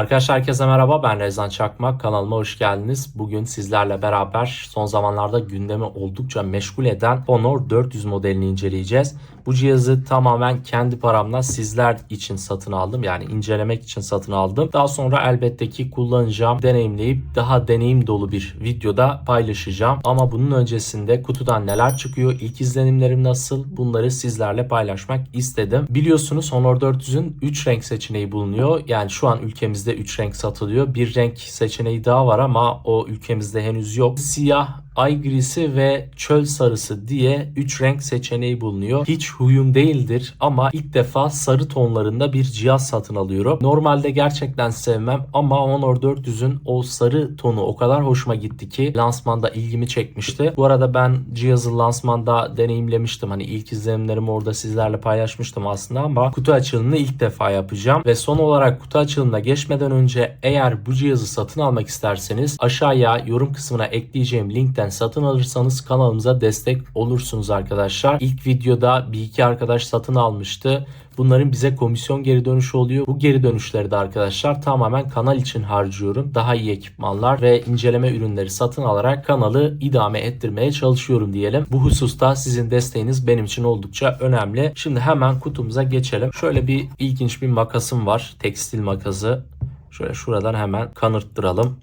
Arkadaşlar herkese merhaba ben Rezan Çakmak kanalıma hoş geldiniz. Bugün sizlerle beraber son zamanlarda gündemi oldukça meşgul eden Honor 400 modelini inceleyeceğiz. Bu cihazı tamamen kendi paramla sizler için satın aldım. Yani incelemek için satın aldım. Daha sonra elbette ki kullanacağım, deneyimleyip daha deneyim dolu bir videoda paylaşacağım. Ama bunun öncesinde kutudan neler çıkıyor, ilk izlenimlerim nasıl bunları sizlerle paylaşmak istedim. Biliyorsunuz Honor 400'ün 3 renk seçeneği bulunuyor. Yani şu an ülkemizde 3 renk satılıyor. Bir renk seçeneği daha var ama o ülkemizde henüz yok. Siyah, ay grisi ve çöl sarısı diye 3 renk seçeneği bulunuyor. Hiç huyum değildir ama ilk defa sarı tonlarında bir cihaz satın alıyorum. Normalde gerçekten sevmem ama Honor 400'ün o sarı tonu o kadar hoşuma gitti ki lansmanda ilgimi çekmişti. Bu arada ben cihazı lansmanda deneyimlemiştim. Hani ilk izlenimlerimi orada sizlerle paylaşmıştım aslında ama kutu açılımını ilk defa yapacağım. Ve son olarak kutu açılımına geçmeden önce eğer bu cihazı satın almak isterseniz aşağıya yorum kısmına ekleyeceğim linkten satın alırsanız kanalımıza destek olursunuz arkadaşlar. İlk videoda bir iki arkadaş satın almıştı. Bunların bize komisyon geri dönüşü oluyor. Bu geri dönüşleri de arkadaşlar tamamen kanal için harcıyorum. Daha iyi ekipmanlar ve inceleme ürünleri satın alarak kanalı idame ettirmeye çalışıyorum diyelim. Bu hususta sizin desteğiniz benim için oldukça önemli. Şimdi hemen kutumuza geçelim. Şöyle bir ilginç bir makasım var. Tekstil makası. Şöyle şuradan hemen kanırttıralım.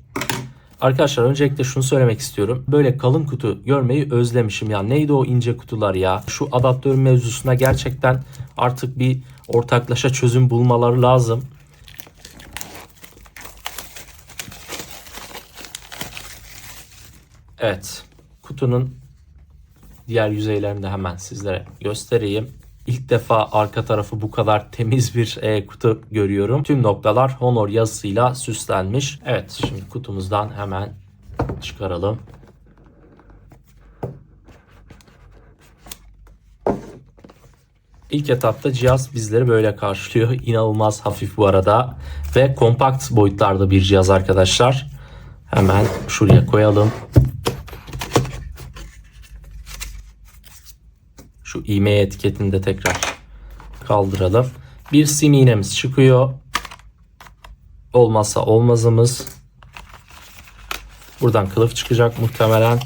Arkadaşlar öncelikle şunu söylemek istiyorum. Böyle kalın kutu görmeyi özlemişim ya. Neydi o ince kutular ya? Şu adaptör mevzusuna gerçekten artık bir ortaklaşa çözüm bulmaları lazım. Evet. Kutunun diğer yüzeylerini de hemen sizlere göstereyim. İlk defa arka tarafı bu kadar temiz bir e, kutu görüyorum. Tüm noktalar Honor yazısıyla süslenmiş. Evet şimdi kutumuzdan hemen çıkaralım. İlk etapta cihaz bizleri böyle karşılıyor. İnanılmaz hafif bu arada. Ve kompakt boyutlarda bir cihaz arkadaşlar. Hemen şuraya koyalım. Şu IME etiketini de tekrar kaldıralım. Bir sim iğnemiz çıkıyor. Olmazsa olmazımız. Buradan kılıf çıkacak muhtemelen.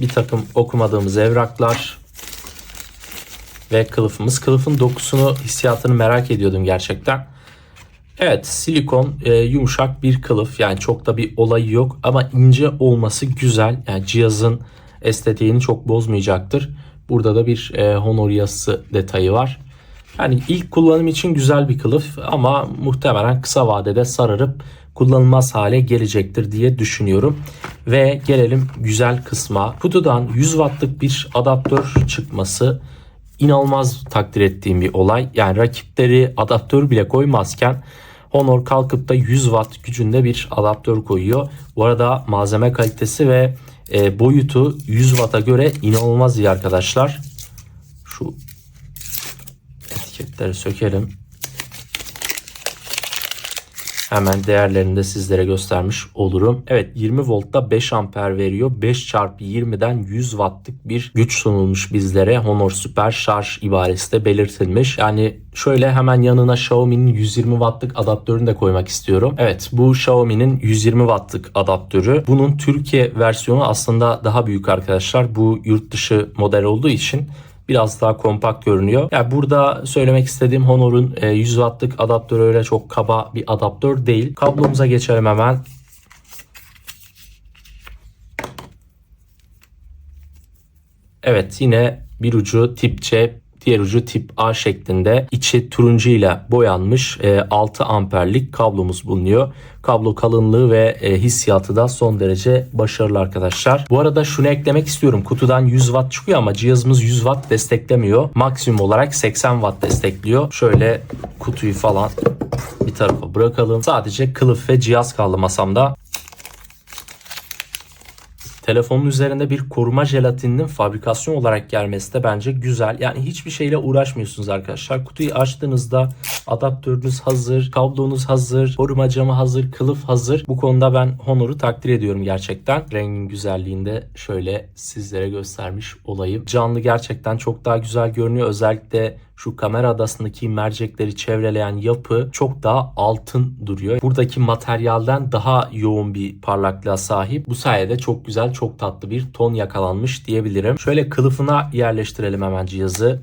Bir takım okumadığımız evraklar. Ve kılıfımız. Kılıfın dokusunu, hissiyatını merak ediyordum gerçekten. Evet silikon e, yumuşak bir kılıf yani çok da bir olayı yok ama ince olması güzel yani cihazın estetiğini çok bozmayacaktır. Burada da bir e, Honor yazısı detayı var. Yani ilk kullanım için güzel bir kılıf ama muhtemelen kısa vadede sararıp kullanılmaz hale gelecektir diye düşünüyorum. Ve gelelim güzel kısma. Kutudan 100 wattlık bir adaptör çıkması inanılmaz takdir ettiğim bir olay. Yani rakipleri adaptör bile koymazken Honor kalkıp da 100 watt gücünde bir adaptör koyuyor. Bu arada malzeme kalitesi ve e, boyutu 100 watt'a göre inanılmaz iyi arkadaşlar. Şu etiketleri sökelim. Hemen değerlerini de sizlere göstermiş olurum. Evet 20 voltta 5 amper veriyor. 5 çarpı 20'den 100 wattlık bir güç sunulmuş bizlere. Honor Super şarj ibaresi de belirtilmiş. Yani şöyle hemen yanına Xiaomi'nin 120 wattlık adaptörünü de koymak istiyorum. Evet bu Xiaomi'nin 120 wattlık adaptörü. Bunun Türkiye versiyonu aslında daha büyük arkadaşlar. Bu yurt dışı model olduğu için biraz daha kompakt görünüyor. Yani burada söylemek istediğim Honor'un 100 wattlık adaptörü öyle çok kaba bir adaptör değil. Kablomuza geçelim hemen. Evet yine bir ucu tip C diğer ucu tip A şeklinde içi turuncu ile boyanmış 6 amperlik kablomuz bulunuyor. Kablo kalınlığı ve e, hissiyatı da son derece başarılı arkadaşlar. Bu arada şunu eklemek istiyorum. Kutudan 100 watt çıkıyor ama cihazımız 100 watt desteklemiyor. Maksimum olarak 80 watt destekliyor. Şöyle kutuyu falan bir tarafa bırakalım. Sadece kılıf ve cihaz kaldı masamda. Telefonun üzerinde bir koruma jelatininin fabrikasyon olarak gelmesi de bence güzel. Yani hiçbir şeyle uğraşmıyorsunuz arkadaşlar. Kutuyu açtığınızda Adaptörünüz hazır, kablonuz hazır, koruma camı hazır, kılıf hazır. Bu konuda ben Honor'u takdir ediyorum gerçekten. Rengin güzelliğinde şöyle sizlere göstermiş olayım. Canlı gerçekten çok daha güzel görünüyor. Özellikle şu kamera adasındaki mercekleri çevreleyen yapı çok daha altın duruyor. Buradaki materyalden daha yoğun bir parlaklığa sahip. Bu sayede çok güzel, çok tatlı bir ton yakalanmış diyebilirim. Şöyle kılıfına yerleştirelim hemen cihazı.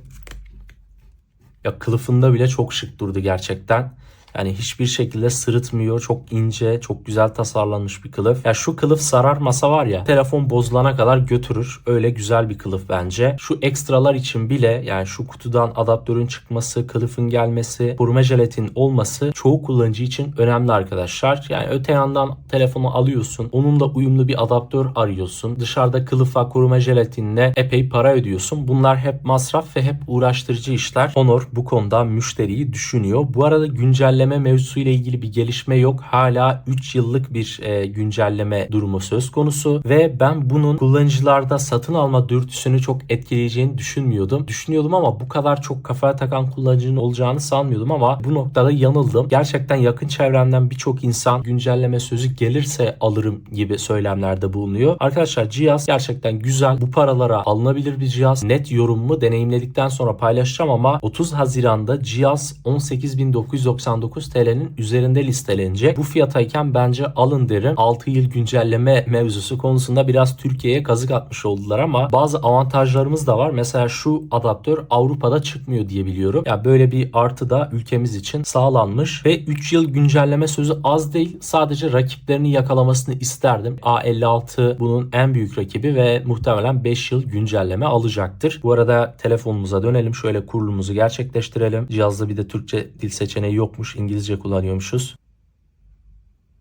Ya kılıfında bile çok şık durdu gerçekten. Yani hiçbir şekilde sırıtmıyor. Çok ince, çok güzel tasarlanmış bir kılıf. Ya şu kılıf sararmasa var ya telefon bozulana kadar götürür. Öyle güzel bir kılıf bence. Şu ekstralar için bile yani şu kutudan adaptörün çıkması, kılıfın gelmesi, koruma jelatin olması çoğu kullanıcı için önemli arkadaşlar. Yani öte yandan telefonu alıyorsun. Onunla uyumlu bir adaptör arıyorsun. Dışarıda kılıfa, koruma jelatinle epey para ödüyorsun. Bunlar hep masraf ve hep uğraştırıcı işler. Honor bu konuda müşteriyi düşünüyor. Bu arada güncelleme mevzusu ile ilgili bir gelişme yok. Hala 3 yıllık bir e, güncelleme durumu söz konusu ve ben bunun kullanıcılarda satın alma dürtüsünü çok etkileyeceğini düşünmüyordum. Düşünüyordum ama bu kadar çok kafaya takan kullanıcının olacağını sanmıyordum ama bu noktada yanıldım. Gerçekten yakın çevremden birçok insan güncelleme sözü gelirse alırım gibi söylemlerde bulunuyor. Arkadaşlar cihaz gerçekten güzel. Bu paralara alınabilir bir cihaz. Net yorumumu deneyimledikten sonra paylaşacağım ama 30 Haziran'da cihaz 18.999 TL'nin üzerinde listelenecek. Bu fiyatayken bence alın derim. 6 yıl güncelleme mevzusu konusunda biraz Türkiye'ye kazık atmış oldular ama bazı avantajlarımız da var. Mesela şu adaptör Avrupa'da çıkmıyor diye biliyorum. Ya yani böyle bir artı da ülkemiz için sağlanmış ve 3 yıl güncelleme sözü az değil. Sadece rakiplerini yakalamasını isterdim. A56 bunun en büyük rakibi ve muhtemelen 5 yıl güncelleme alacaktır. Bu arada telefonumuza dönelim. Şöyle kurulumuzu gerçekleştirelim. Cihazda bir de Türkçe dil seçeneği yokmuş. İngilizce kullanıyormuşuz.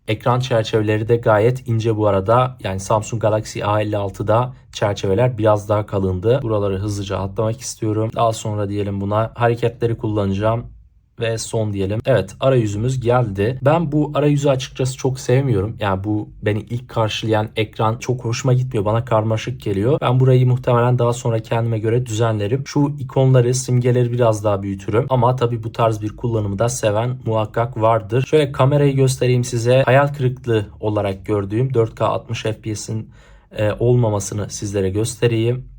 Ekran çerçeveleri de gayet ince bu arada. Yani Samsung Galaxy A56'da çerçeveler biraz daha kalındı. Buraları hızlıca atlamak istiyorum. Daha sonra diyelim buna hareketleri kullanacağım ve son diyelim. Evet arayüzümüz geldi. Ben bu arayüzü açıkçası çok sevmiyorum. Yani bu beni ilk karşılayan ekran çok hoşuma gitmiyor. Bana karmaşık geliyor. Ben burayı muhtemelen daha sonra kendime göre düzenlerim. Şu ikonları, simgeleri biraz daha büyütürüm. Ama tabii bu tarz bir kullanımı da seven muhakkak vardır. Şöyle kamerayı göstereyim size. Hayal kırıklığı olarak gördüğüm 4K 60 FPS'in olmamasını sizlere göstereyim.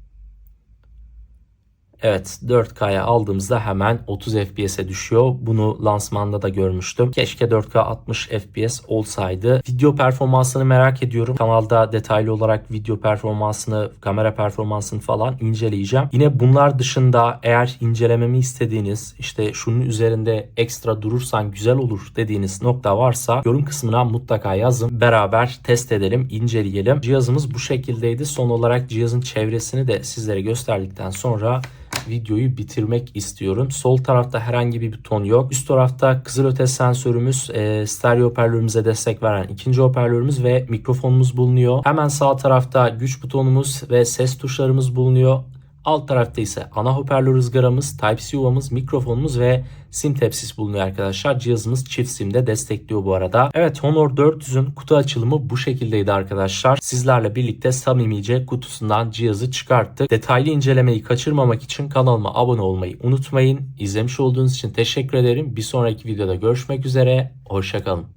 Evet 4K'ya aldığımızda hemen 30 FPS'e düşüyor. Bunu lansmanda da görmüştüm. Keşke 4K 60 FPS olsaydı. Video performansını merak ediyorum. Kanalda detaylı olarak video performansını, kamera performansını falan inceleyeceğim. Yine bunlar dışında eğer incelememi istediğiniz işte şunun üzerinde ekstra durursan güzel olur dediğiniz nokta varsa yorum kısmına mutlaka yazın. Beraber test edelim, inceleyelim. Cihazımız bu şekildeydi. Son olarak cihazın çevresini de sizlere gösterdikten sonra videoyu bitirmek istiyorum. Sol tarafta herhangi bir buton yok. Üst tarafta kızılötesi sensörümüz, e, stereo hoparlörümüze destek veren ikinci hoparlörümüz ve mikrofonumuz bulunuyor. Hemen sağ tarafta güç butonumuz ve ses tuşlarımız bulunuyor. Alt tarafta ise ana hoparlör ızgaramız, Type-C yuvamız, mikrofonumuz ve sim tepsisi bulunuyor arkadaşlar. Cihazımız çift sim de destekliyor bu arada. Evet Honor 400'ün kutu açılımı bu şekildeydi arkadaşlar. Sizlerle birlikte samimice kutusundan cihazı çıkarttık. Detaylı incelemeyi kaçırmamak için kanalıma abone olmayı unutmayın. İzlemiş olduğunuz için teşekkür ederim. Bir sonraki videoda görüşmek üzere. Hoşçakalın.